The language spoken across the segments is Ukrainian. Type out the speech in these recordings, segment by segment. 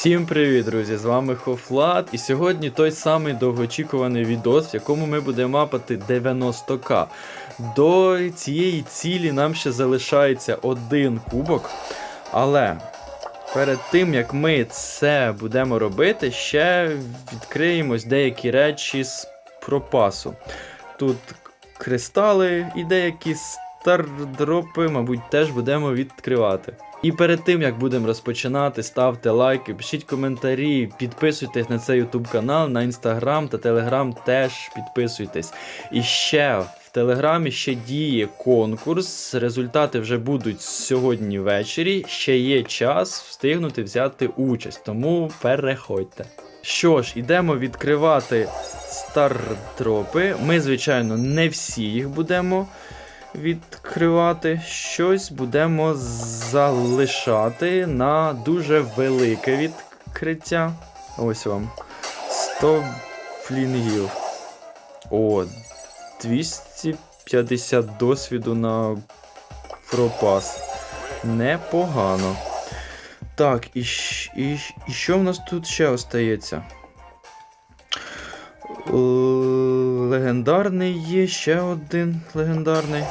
Всім привіт, друзі! З вами Хофлат. І сьогодні той самий довгоочікуваний відос, в якому ми будемо мапати 90к. До цієї цілі нам ще залишається один кубок. Але перед тим як ми це будемо робити, ще відкриємось деякі речі з пропасу. Тут кристали і деякі стардропи, мабуть, теж будемо відкривати. І перед тим як будемо розпочинати, ставте лайки, пишіть коментарі, підписуйтесь на цей YouTube канал, на інстаграм та телеграм теж підписуйтесь. І ще в телеграмі ще діє конкурс. Результати вже будуть сьогодні ввечері. Ще є час встигнути взяти участь, тому переходьте. Що ж, ідемо відкривати стардропи. Ми, звичайно, не всі їх будемо відкривати. Щось будемо залишати на дуже велике відкриття. Ось вам. 100 флінгів. О, 250 досвіду на пропас. Непогано. Так, і, і, і що в нас тут ще остається? Е, Легендарний є, ще один легендарний.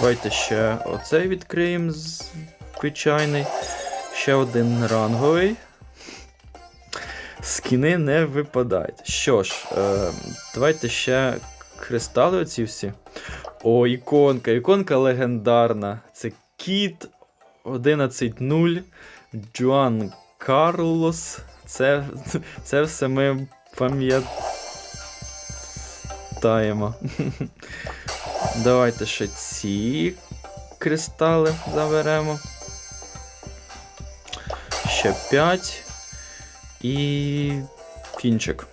Давайте ще оцей відкриємо звичайний. Ще один ранговий. Скіни не випадають. Що ж, е, давайте ще кристали оці всі. О, іконка. Іконка легендарна. Це Кіт 11.0. Джоан Карлос. Це, це все ми пам'ятаємо. Давайте ще ці кристали заберемо. Ще 5. І кінчик.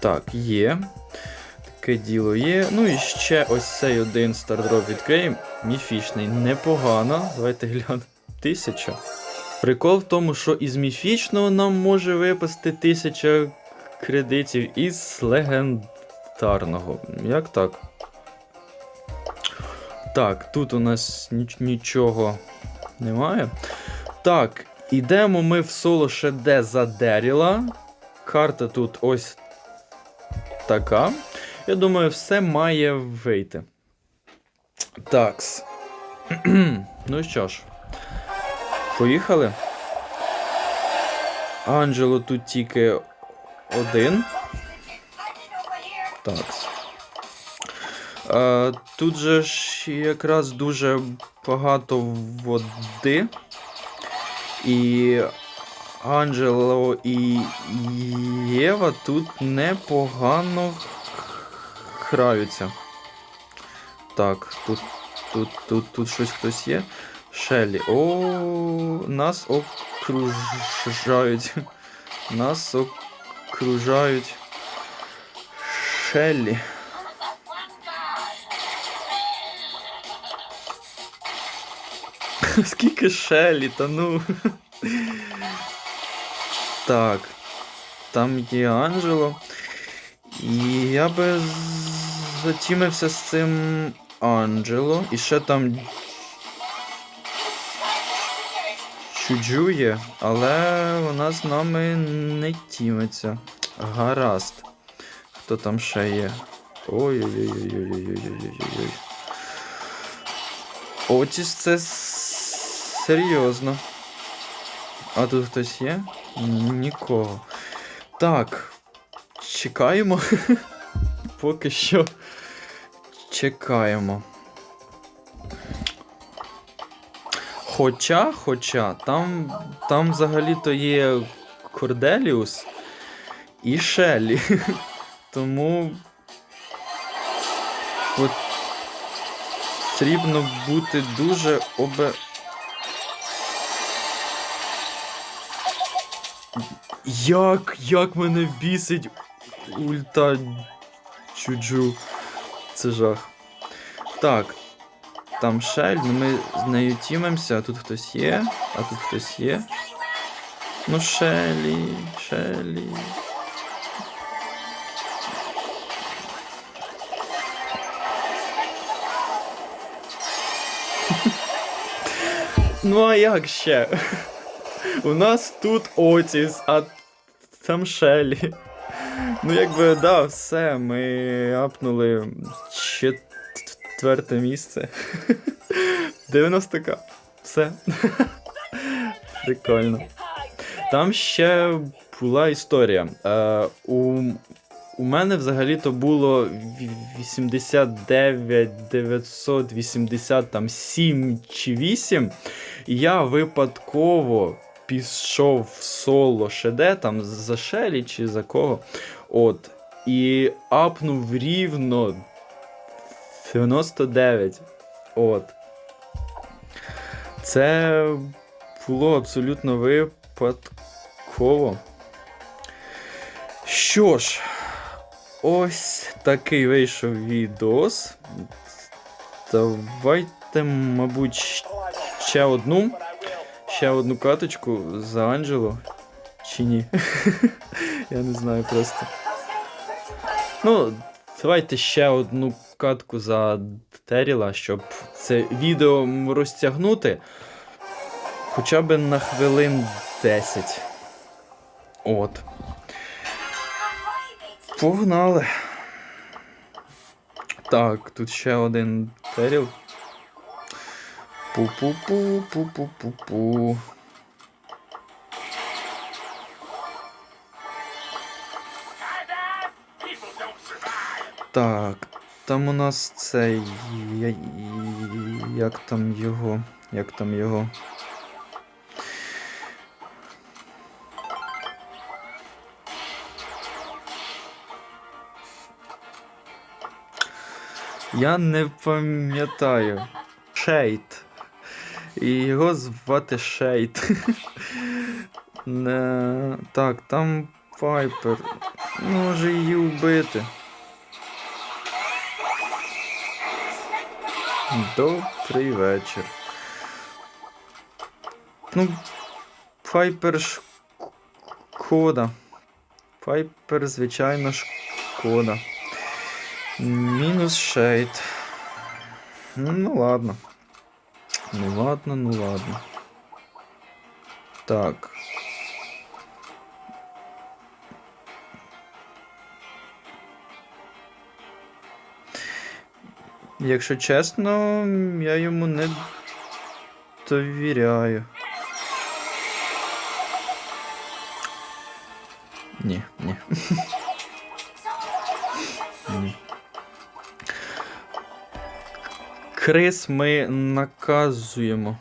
Так, є. Таке діло є. Ну і ще ось цей один стардроп відкриємо. Міфічний. Непогано. Давайте глянемо. Тисяча. Прикол в тому, що із міфічного нам може випасти тисяча кредитів із легендарного. Як так? Так, тут у нас ніч- нічого немає. Так, ідемо ми в соло де за Деріла. Карта тут ось така. Я думаю, все має вийти. Такс. ну що ж. Поїхали. Анджело тут тільки один. Так. Е, тут же ж якраз дуже багато води. І Анджело і Єва тут непогано граються. Так, тут, тут, тут, тут щось хтось є. Шелі. О, нас окружають. Нас окружають. Шелі. Скільки Шелі, та ну. Так. Там є Анджело. І я би затімився з цим Анджело. І ще там чуджує, але вона з нами не тімиться. Гаразд. Хто там ще є? Ой-ой-ой-ой-ой-ой-ой-ой-ой-ой. Отіс це серйозно. А тут хтось є? Нікого. Так. Чекаємо. Поки що. Чекаємо. Хоча, хоча, там, там взагалі-то є Корделіус і Шеллі. Тому потрібно бути дуже обе. Як, як мене бісить ульта чуджу. Це жах. Так. Там Шель, ну ми з нею тімимося, а тут хтось є, а тут хтось є. Ну, Шелі, Шелі. Ну а як ще? У нас тут Отіс, а там Шелі. Ну, якби, да, все, ми апнули четверте місце. 90к. Все. Прикольно. Там ще була історія. Е, у, у мене взагалі-то було ві- 89 987 чи 8. І я випадково пішов в соло ШД, там за Шелі чи за кого. От. І апнув рівно 99. От. Це було абсолютно випадково. Що ж, ось такий вийшов відос. Давайте, мабуть, ще одну. Ще одну каточку за Анджело. Чи ні? Я не знаю просто. Ну, давайте ще одну катку за Теріла, щоб це відео розтягнути. Хоча б на хвилин 10. От. Погнали. Так, тут ще один Теріл. Пу-пу-пу, пу-пу-пу-пу. Так, там у нас цей. Як там його? Як там його? Я не пам'ятаю. Шейд. І його звати Шейд. Не... Так, там Пайпер. Ну, Може її вбити. Добрий вечір. Ну, Пайпер шкода. Пайпер, звичайно, шкода. Мінус шейд. Ну ладно. Ну ладно, ну ладно. Так. Якщо чесно, я йому не довіряю. Ні, ні. ні. Крис ми наказуємо.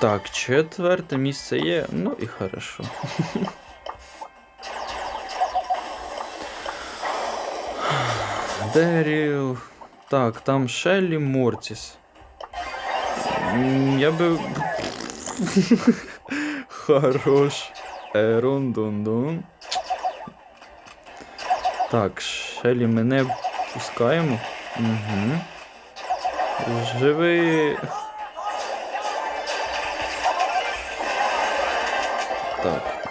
Так, четверте місце є, ну і хорошо. Деріл. Так, там Шеллі Мортіс. Я би. Хорош. Ерундундун. Так, Шелі ми не пускаємо. Угу. Живи. Так.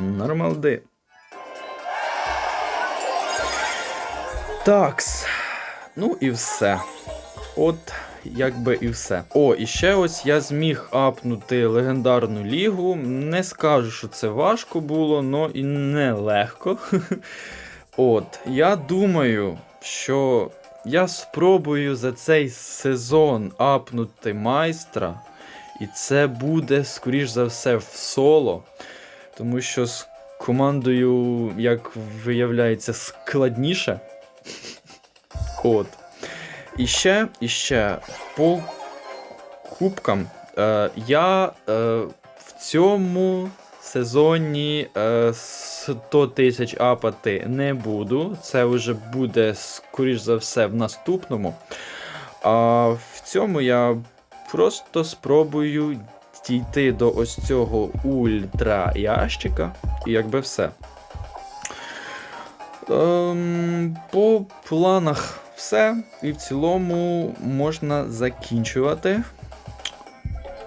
Нормалди. Такс. Ну і все. От, якби і все. О, і ще ось я зміг апнути легендарну лігу. Не скажу, що це важко було, но і не легко. От, я думаю, що я спробую за цей сезон апнути майстра. І це буде, скоріш за все, в соло. Тому що з командою, як виявляється, складніше. От. І ще, і ще по кубкам. Е, я е, в цьому сезоні е, 100 тисяч апати не буду. Це вже буде, скоріш за все, в наступному. А в цьому я просто спробую дійти до ось цього ультра ящика, і якби все. Ем, по планах все. І в цілому можна закінчувати.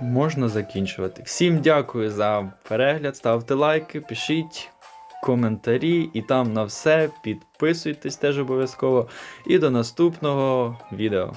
Можна закінчувати. Всім дякую за перегляд. Ставте лайки, пишіть коментарі, і там на все підписуйтесь теж обов'язково. І до наступного відео.